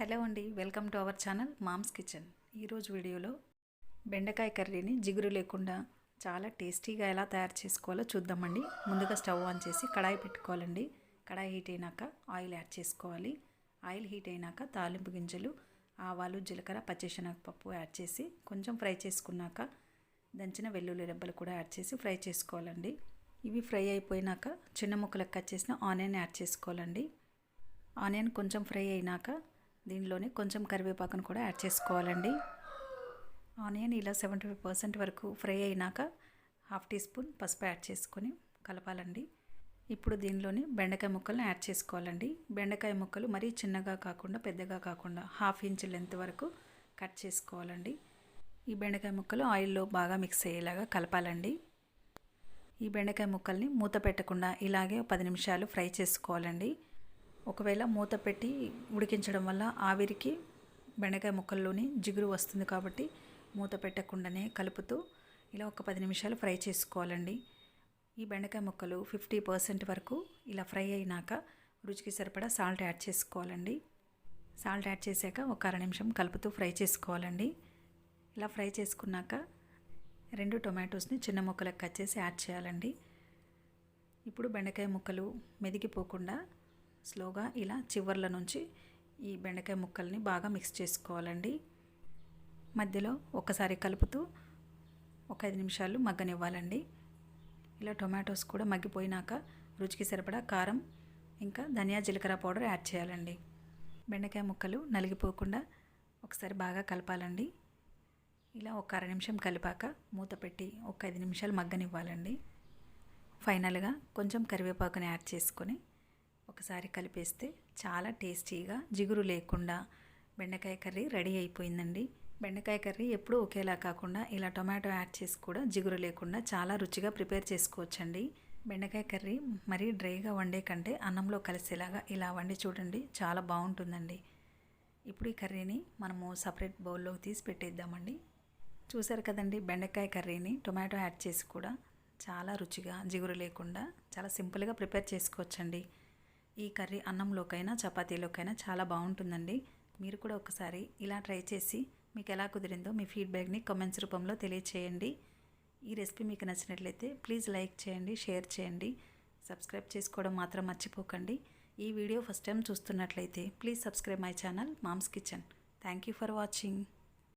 Hello అండి welcome to our channel Mom's kitchen. ఈరోజు వీడియోలో బెండకాయ కర్రీని జిగురు లేకుండా చాలా టేస్టీగా ఎలా తయారు చేసుకోవాలో చూద్దామండి. ముందుగా స్టవ్ ఆన్ చేసి కడాయి పెట్టుకోవాలండి. కడాయి హీట్ అయినాక ఆయిల్ యాడ్ చేసుకోవాలి. ఆయిల్ హీట్ అయినాక తాలింపు గింజలు ఆవాలు జీలకర్ర పచ్చిశనగపప్పు యాడ్ చేసి కొంచెం ఫ్రై చేసుకున్నాక దంచిన వెల్లుల్లి రెబ్బలు కూడా యాడ్ చేసి ఫ్రై చేసుకోవాలండి. ఇవి ఫ్రై అయిపోయినాక చిన్న ముక్కలకు కట్ చేసిన ఆనియన్ యాడ్ చేసుకోవాలండి. ఆనియన్ కొంచెం ఫ్రై అయినాక దీనిలోనే కొంచెం కరివేపాకును కూడా యాడ్ చేసుకోవాలండి. ఆనియన్ ఇలా సెవెంటీ ఫైవ్ పర్సెంట్ వరకు ఫ్రై అయినాక హాఫ్ టీ స్పూన్ పసుపు యాడ్ చేసుకొని కలపాలండి. ఇప్పుడు దీనిలోని బెండకాయ ముక్కలను యాడ్ చేసుకోవాలండి. బెండకాయ ముక్కలు మరీ చిన్నగా కాకుండా పెద్దగా కాకుండా హాఫ్ ఇంచ్ లెంత్ వరకు కట్ చేసుకోవాలండి. ఈ బెండకాయ ముక్కలు ఆయిల్లో బాగా మిక్స్ అయ్యేలాగా కలపాలండి. ఈ బెండకాయ ముక్కల్ని మూత పెట్టకుండా ఇలాగే పది నిమిషాలు ఫ్రై చేసుకోవాలండి. ఒకవేళ మూత పెట్టి ఉడికించడం వల్ల ఆవిరికి బెండకాయ ముక్కల్లోని జిగురు వస్తుంది కాబట్టి మూత పెట్టకుండానే కలుపుతూ ఇలా ఒక పది నిమిషాలు ఫ్రై చేసుకోవాలండి. ఈ బెండకాయ ముక్కలు ఫిఫ్టీ పర్సెంట్ వరకు ఇలా ఫ్రై అయినాక రుచికి సరిపడా సాల్ట్ యాడ్ చేసుకోవాలండి. సాల్ట్ యాడ్ చేశాక ఒక అర నిమిషం కలుపుతూ ఫ్రై చేసుకోవాలండి. ఇలా ఫ్రై చేసుకున్నాక రెండు టొమాటోస్ని చిన్న ముక్కలకు కట్ చేసి యాడ్ చేయాలండి. ఇప్పుడు బెండకాయ ముక్కలు మెదిగిపోకుండా స్లోగా ఇలా చివర్ల నుంచి ఈ బెండకాయ ముక్కల్ని బాగా మిక్స్ చేసుకోవాలండి. మధ్యలో ఒకసారి కలుపుతూ ఒక ఐదు నిమిషాలు మగ్గనివ్వాలండి. ఇలా టొమాటోస్ కూడా మగ్గిపోయినాక రుచికి సరిపడా కారం ఇంకా ధనియా జీలకర్ర పౌడర్ యాడ్ చేయాలండి. బెండకాయ ముక్కలు నలిగిపోకుండా ఒకసారి బాగా కలపాలండి. ఇలా ఒక అర నిమిషం కలిపాక మూత పెట్టి ఒక ఐదు నిమిషాలు మగ్గనివ్వాలండి. ఫైనల్గా కొంచెం కరివేపాకుని యాడ్ చేసుకొని ఒకసారి కలిపేస్తే చాలా టేస్టీగా జిగురు లేకుండా బెండకాయ కర్రీ రెడీ అయిపోయిందండి. బెండకాయ కర్రీ ఎప్పుడూ ఒకేలా కాకుండా ఇలా టొమాటో యాడ్ చేసి కూడా జిగురు లేకుండా చాలా రుచిగా ప్రిపేర్ చేసుకోవచ్చండి. బెండకాయ కర్రీ మరీ డ్రైగా వండే కంటే అన్నంలో కలిసేలాగా ఇలా వండి చూడండి చాలా బాగుంటుందండి. ఇప్పుడు ఈ కర్రీని మనము సపరేట్ బౌల్లోకి తీసి పెట్టేద్దామండి. చూసారు కదండి బెండకాయ కర్రీని టొమాటో యాడ్ చేసి కూడా చాలా రుచిగా జిగురు లేకుండా చాలా సింపుల్గా ప్రిపేర్ చేసుకోవచ్చండి. ఈ కర్రీ అన్నంలోకైనా చపాతీలోకైనా చాలా బాగుంటుందండి. మీరు కూడా ఒకసారి ఇలా ట్రై చేసి మీకు ఎలా కుదిరిందో మీ ఫీడ్బ్యాక్ని కామెంట్స్ రూపంలో తెలియచేయండి. ఈ రెసిపీ మీకు నచ్చినట్లయితే ప్లీజ్ లైక్ చేయండి షేర్ చేయండి సబ్స్క్రైబ్ చేసుకోవడం మాత్రం మర్చిపోకండి. ఈ వీడియో ఫస్ట్ టైం చూస్తున్నట్లయితే please subscribe my channel Mom's kitchen. Thank you for watching.